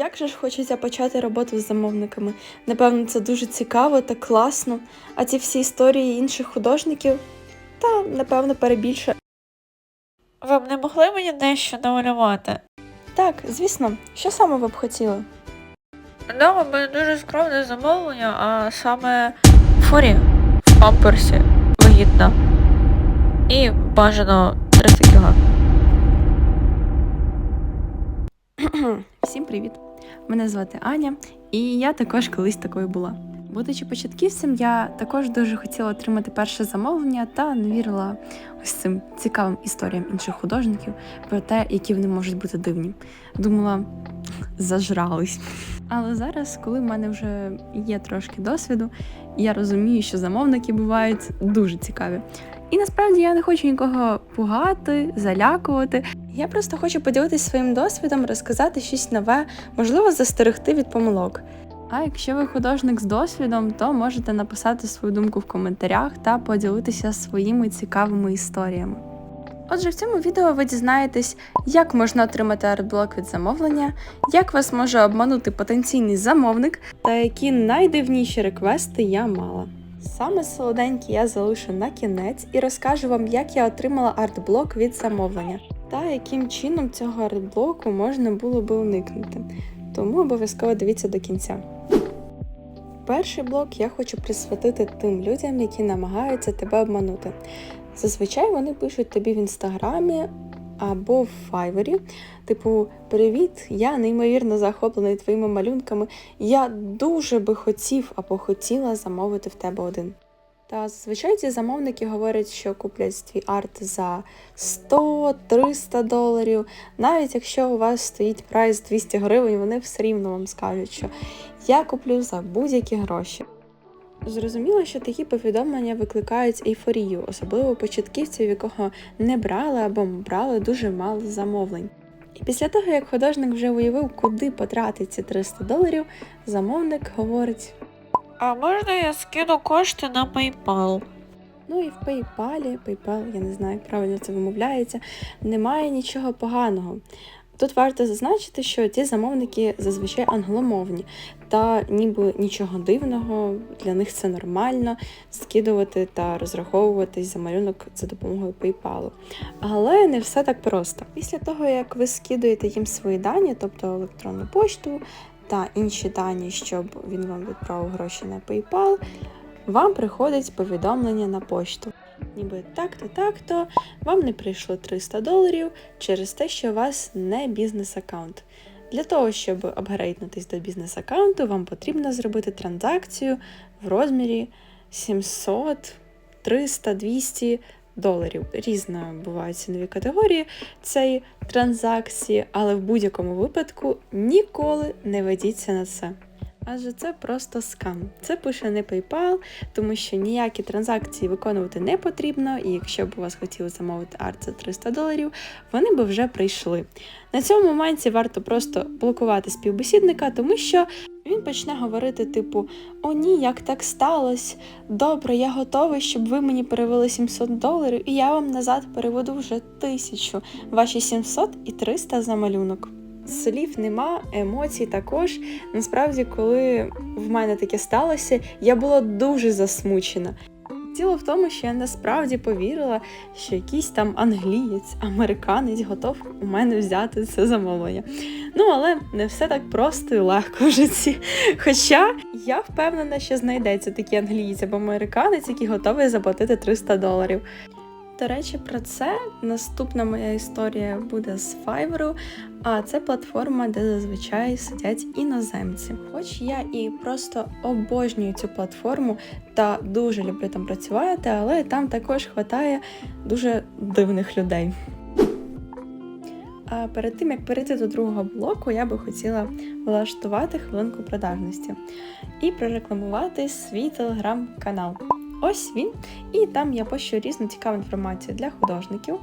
Як же ж хочеться почати роботу з замовниками? Напевно, це дуже цікаво та класно. А ці всі історії інших художників та, напевно, перебільше. Ви б не могли мені дещо намалювати? Так, звісно, що саме ви б хотіли? Да, у мене дуже скромне замовлення, а саме фурі в памперсі вагітна. І бажано 30 кг. Всім привіт! Мене звати Аня, і я також колись такою була. Будучи початківцем, я також дуже хотіла отримати перше замовлення та не вірила ось цим цікавим історіям інших художників про те, які вони можуть бути дивні. Думала, зажрались. Але зараз, коли в мене вже є трошки досвіду, я розумію, що замовники бувають дуже цікаві. І насправді я не хочу нікого пугати, залякувати. Я просто хочу поділитися своїм досвідом, розказати щось нове, можливо, застерегти від помилок. А якщо ви художник з досвідом, то можете написати свою думку в коментарях та поділитися своїми цікавими історіями. Отже, в цьому відео ви дізнаєтесь, як можна отримати артблок від замовлення, як вас може обманути потенційний замовник та які найдивніші реквести я мала. Саме солоденькі я залишу на кінець і розкажу вам, як я отримала артблок від замовлення та яким чином цього артблоку можна було би уникнути. Тому обов'язково дивіться до кінця. Перший блок я хочу присвятити тим людям, які намагаються тебе обманути. Зазвичай вони пишуть тобі в інстаграмі або в файвері, типу: Привіт, я неймовірно захоплений твоїми малюнками. Я дуже би хотів або хотіла замовити в тебе один. Та зазвичай ці замовники говорять, що куплять твій арт за 100-300 доларів. Навіть якщо у вас стоїть прайс 200 гривень, вони все рівно вам скажуть, що я куплю за будь-які гроші. Зрозуміло, що такі повідомлення викликають ейфорію, особливо початківців, якого не брали або брали дуже мало замовлень. І після того, як художник вже уявив, куди потратить ці 300 доларів, замовник говорить: А можна я скину кошти на PayPal? Ну і в PayPal, PayPal, я не знаю, як правильно це вимовляється, немає нічого поганого. Тут варто зазначити, що ці замовники зазвичай англомовні, та ніби нічого дивного, для них це нормально скидувати та розраховуватись за малюнок за допомогою PayPal. Але не все так просто. Після того, як ви скидуєте їм свої дані, тобто електронну пошту та інші дані, щоб він вам відправив гроші на PayPal, вам приходить повідомлення на пошту. Ніби так-то, так-то, вам не прийшло 300 доларів через те, що у вас не бізнес-аккаунт. Для того, щоб апгрейднутись до бізнес-аккаунту, вам потрібно зробити транзакцію в розмірі 700, 300, 200 доларів. Різно бувають цінові категорії цієї транзакції, але в будь-якому випадку ніколи не ведіться на це. Адже це просто скам. Це пише не PayPal, тому що ніякі транзакції виконувати не потрібно, і якщо б у вас хотіли замовити арт за 300 доларів, вони б вже прийшли. На цьому моменті варто просто блокувати співбесідника, тому що він почне говорити, типу: О, ні, як так сталося? Добре, я готовий, щоб ви мені перевели 700 доларів, і я вам назад переведу вже тисячу. Ваші 700 і 300 за малюнок. Слів нема, емоцій також. Насправді, коли в мене таке сталося, я була дуже засмучена. Діло в тому, що я насправді повірила, що якийсь там англієць, американець готов у мене взяти це замовлення. Ну, але не все так просто і легко в житті. Хоча я впевнена, що знайдеться такий англієць або американець, який готовий заплатити 300 доларів. До речі, про це наступна моя історія буде з Fiverr, а це платформа, де зазвичай сидять іноземці. Хоч я і просто обожнюю цю платформу та дуже люблю там працювати, але там також хватає дуже дивних людей. А перед тим як перейти до другого блоку, я би хотіла влаштувати хвилинку продажності і прорекламувати свій телеграм-канал. Ось він, і там я пощу різну цікаву інформацію для художників,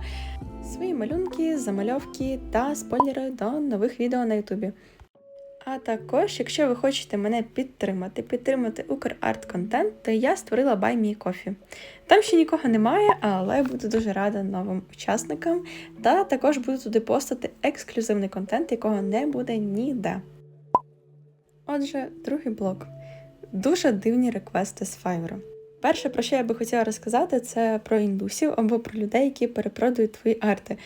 свої малюнки, замальовки та спойлери до нових відео на Ютубі. А також, якщо ви хочете мене підтримати, підтримати Украрт контент, то я створила Buy Me Coffee. Там ще нікого немає, але буду дуже рада новим учасникам. Та також буду туди постати ексклюзивний контент, якого не буде ніде. Отже, другий блок. Дуже дивні реквести з Fiverr. Перше, про що я би хотіла розказати, це про індусів або про людей, які перепродають твої арти.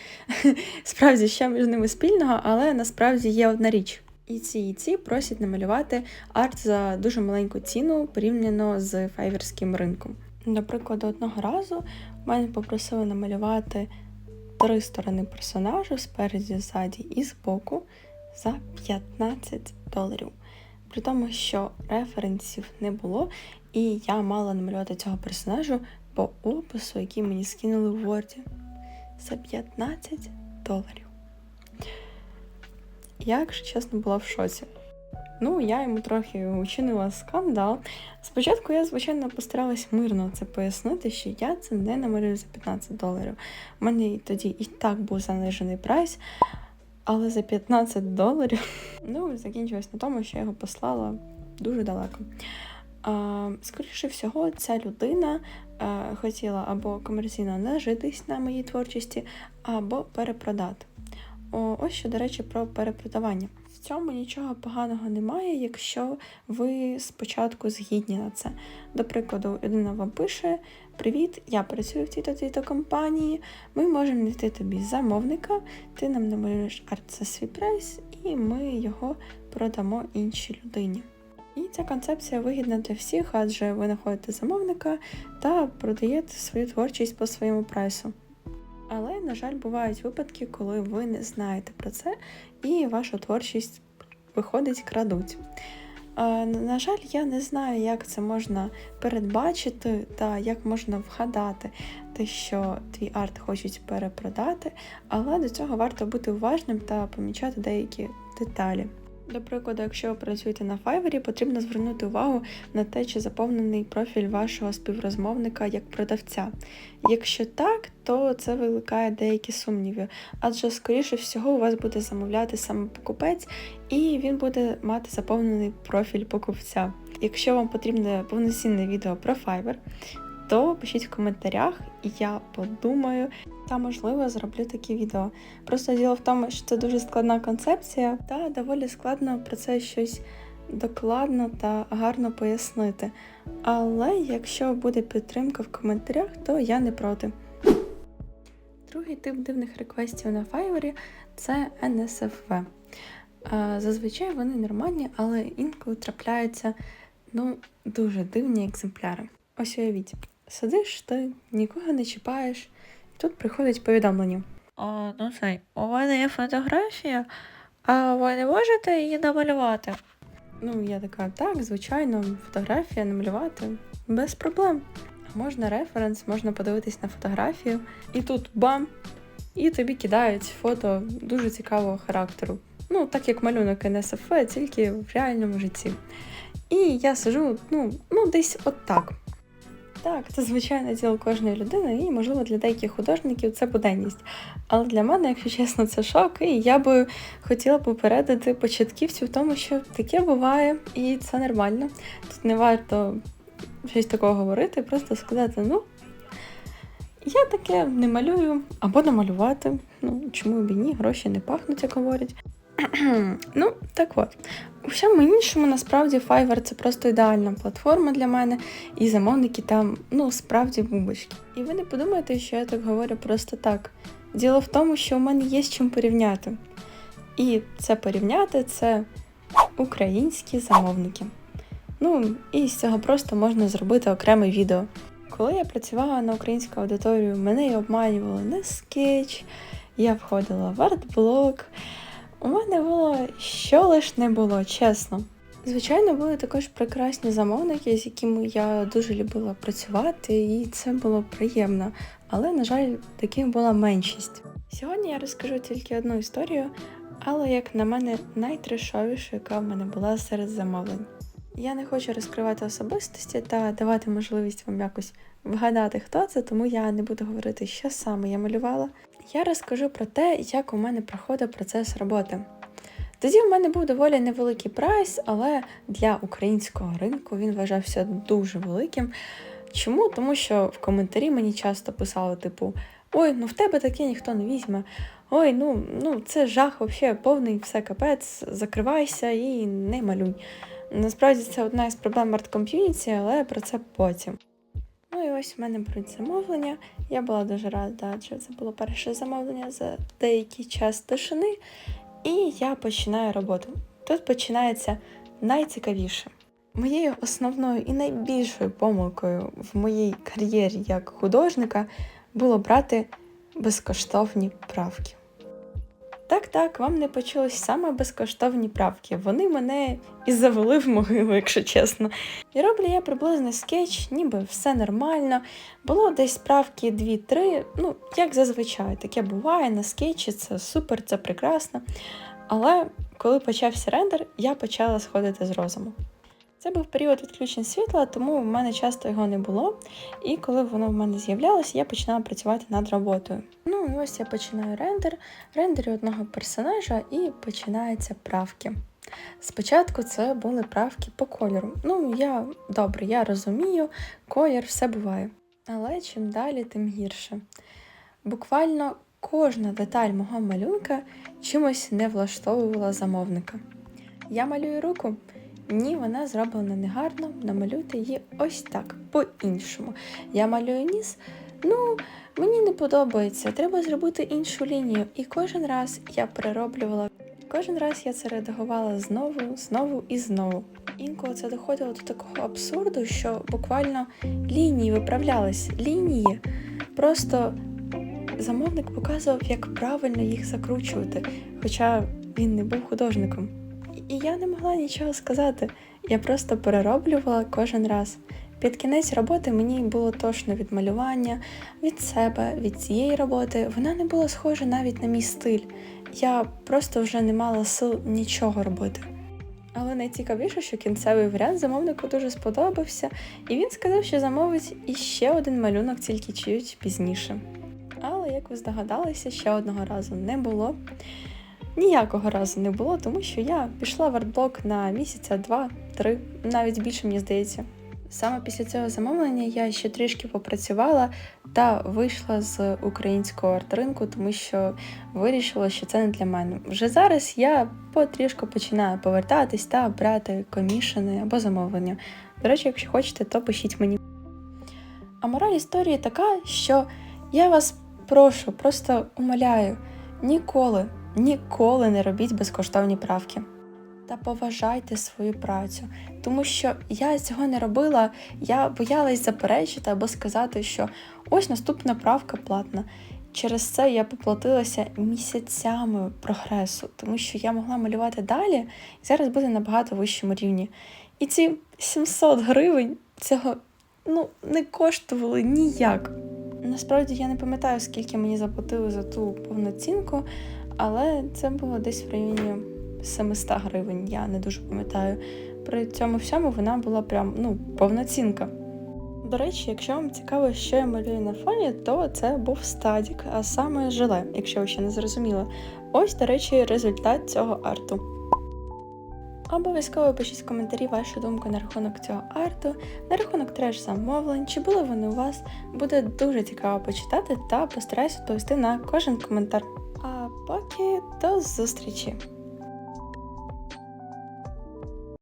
Справді, що між ними спільного, але насправді є одна річ. І ці і ці просять намалювати арт за дуже маленьку ціну порівняно з файверським ринком. Наприклад, одного разу мене попросили намалювати три сторони персонажу спереді, ззаді і збоку за 15 доларів. При тому, що референсів не було, і я мала намалювати цього персонажу по опису, який мені скинули в Word. За 15 доларів. Я, якщо чесно, була в шоці. Ну, я йому трохи учинила скандал. Спочатку я, звичайно, постаралась мирно це пояснити, що я це не намалюю за 15 доларів. У мене тоді і так був занижений прайс, але за 15 доларів ну, закінчилось на тому, що я його послала дуже далеко. А, скоріше всього, ця людина а, хотіла або комерційно нажитись на моїй творчості, або перепродати. О, ось що, до речі, про перепродавання. Цьому нічого поганого немає, якщо ви спочатку згідні на це. До прикладу, людина вам пише: Привіт, я працюю в тій-то тій-то компанії. Ми можемо знайти тобі замовника, ти нам намалюєш арт за свій прайс, і ми його продамо іншій людині. І ця концепція вигідна для всіх, адже ви знаходите замовника та продаєте свою творчість по своєму прайсу. На жаль, бувають випадки, коли ви не знаєте про це, і вашу творчість виходить, крадуть. Е, На жаль, я не знаю, як це можна передбачити та як можна вгадати те, що твій арт хочуть перепродати, але до цього варто бути уважним та помічати деякі деталі. До прикладу, якщо ви працюєте на Fiverr, потрібно звернути увагу на те, чи заповнений профіль вашого співрозмовника як продавця. Якщо так, то це викликає деякі сумніви, адже, скоріше всього, у вас буде замовляти саме покупець, і він буде мати заповнений профіль покупця. Якщо вам потрібне повноцінне відео про Fiverr, то пишіть в коментарях, і я подумаю, та можливо зроблю такі відео. Просто діло в тому, що це дуже складна концепція, та доволі складно про це щось докладно та гарно пояснити. Але якщо буде підтримка в коментарях, то я не проти. Другий тип дивних реквестів на Fiverr – це NSFV. Зазвичай вони нормальні, але інколи трапляються ну, дуже дивні екземпляри. Ось уявіть, сидиш ти, нікого не чіпаєш, і тут приходить повідомлення. О, ну цей, у мене є фотографія, а ви не можете її намалювати? Ну, я така, так, звичайно, фотографія намалювати без проблем. Можна референс, можна подивитись на фотографію, і тут бам! І тобі кидають фото дуже цікавого характеру. Ну, так як малюнок НСФ, тільки в реальному житті. І я сижу, ну, ну десь от так. Так, це звичайне діло кожної людини, і, можливо, для деяких художників це буденність. Але для мене, якщо чесно, це шок, і я би хотіла попередити початківців в тому, що таке буває, і це нормально. Тут не варто щось такого говорити, просто сказати, ну, я таке не малюю, або намалювати. Ну, чому б і ні, гроші не пахнуть, як говорять. ну, так от. У всьому іншому, насправді, Fiverr це просто ідеальна платформа для мене, і замовники там, ну, справді бубочки. І ви не подумайте, що я так говорю просто так. Діло в тому, що у мене є з чим порівняти. І це порівняти це українські замовники. Ну, і з цього просто можна зробити окреме відео. Коли я працювала на українську аудиторію, мене і обманювали на скетч, я входила в артблок. У мене було що лиш не було, чесно. Звичайно, були також прекрасні замовники, з якими я дуже любила працювати, і це було приємно. Але, на жаль, таких була меншість. Сьогодні я розкажу тільки одну історію, але, як на мене, найтрешовішу, яка в мене була серед замовлень. Я не хочу розкривати особистості та давати можливість вам якось вгадати, хто це, тому я не буду говорити, що саме я малювала. Я розкажу про те, як у мене проходить процес роботи. Тоді в мене був доволі невеликий прайс, але для українського ринку він вважався дуже великим. Чому? Тому що в коментарі мені часто писали, типу, ой, ну в тебе таке ніхто не візьме. ой, ну, ну це жах, взагалі повний, все капець, закривайся і не малюй. Насправді це одна із проблем арт-ком'юніті, але про це потім. Ну і ось в мене беруть замовлення. Я була дуже рада, адже це було перше замовлення за деякий час тишини. І я починаю роботу. Тут починається найцікавіше. Моєю основною і найбільшою помилкою в моїй кар'єрі як художника було брати безкоштовні правки. Так, так, вам не почулись саме безкоштовні правки. Вони мене і завели в могилу, якщо чесно. І роблю я приблизно скетч, ніби все нормально. Було десь правки 2-3, ну, як зазвичай, таке буває на скетчі, це супер, це прекрасно. Але коли почався рендер, я почала сходити з розуму. Це був період відключень світла, тому в мене часто його не було. І коли воно в мене з'являлося, я починала працювати над роботою. Ну і ось я починаю рендер, рендерю одного персонажа і починаються правки. Спочатку це були правки по кольору. Ну, я добре, я розумію, колір все буває. Але чим далі, тим гірше. Буквально кожна деталь мого малюнка чимось не влаштовувала замовника. Я малюю руку. Ні, вона зроблена негарно, намалюйте її ось так, по-іншому. Я малюю ніс. Ну, мені не подобається, треба зробити іншу лінію. І кожен раз я перероблювала, кожен раз я це редагувала знову, знову і знову. Інколи це доходило до такого абсурду, що буквально лінії виправлялись. Лінії просто замовник показував, як правильно їх закручувати, хоча він не був художником. І я не могла нічого сказати. Я просто перероблювала кожен раз. Під кінець роботи мені було тошно від малювання, від себе, від цієї роботи. Вона не була схожа навіть на мій стиль. Я просто вже не мала сил нічого робити. Але найцікавіше, що кінцевий варіант замовнику дуже сподобався, і він сказав, що замовить іще один малюнок тільки чуть пізніше. Але, як ви здогадалися, ще одного разу не було. Ніякого разу не було, тому що я пішла в артблок на місяця, два-три, навіть більше мені здається. Саме після цього замовлення я ще трішки попрацювала та вийшла з українського арт-ринку, тому що вирішила, що це не для мене. Вже зараз я потрішку починаю повертатись та брати комішени або замовлення. До речі, якщо хочете, то пишіть мені. А мораль історії така, що я вас прошу, просто умоляю, ніколи, ніколи не робіть безкоштовні правки. Та поважайте свою працю, тому що я цього не робила, я боялась заперечити або сказати, що ось наступна правка платна. Через це я поплатилася місяцями прогресу, тому що я могла малювати далі і зараз буде на набагато вищому рівні. І ці 700 гривень цього ну, не коштували ніяк. Насправді я не пам'ятаю, скільки мені заплатили за ту повноцінку, але це було десь в районі 700 гривень, я не дуже пам'ятаю. При цьому всьому вона була прям ну, повноцінка. До речі, якщо вам цікаво, що я малюю на фоні, то це був стадік, а саме желе, якщо ви ще не зрозуміли. Ось, до речі, результат цього арту. Обов'язково пишіть в коментарі вашу думку на рахунок цього арту, на рахунок треш замовлень, чи були вони у вас. Буде дуже цікаво почитати та постараюсь відповісти на кожен коментар. А до зустрічі!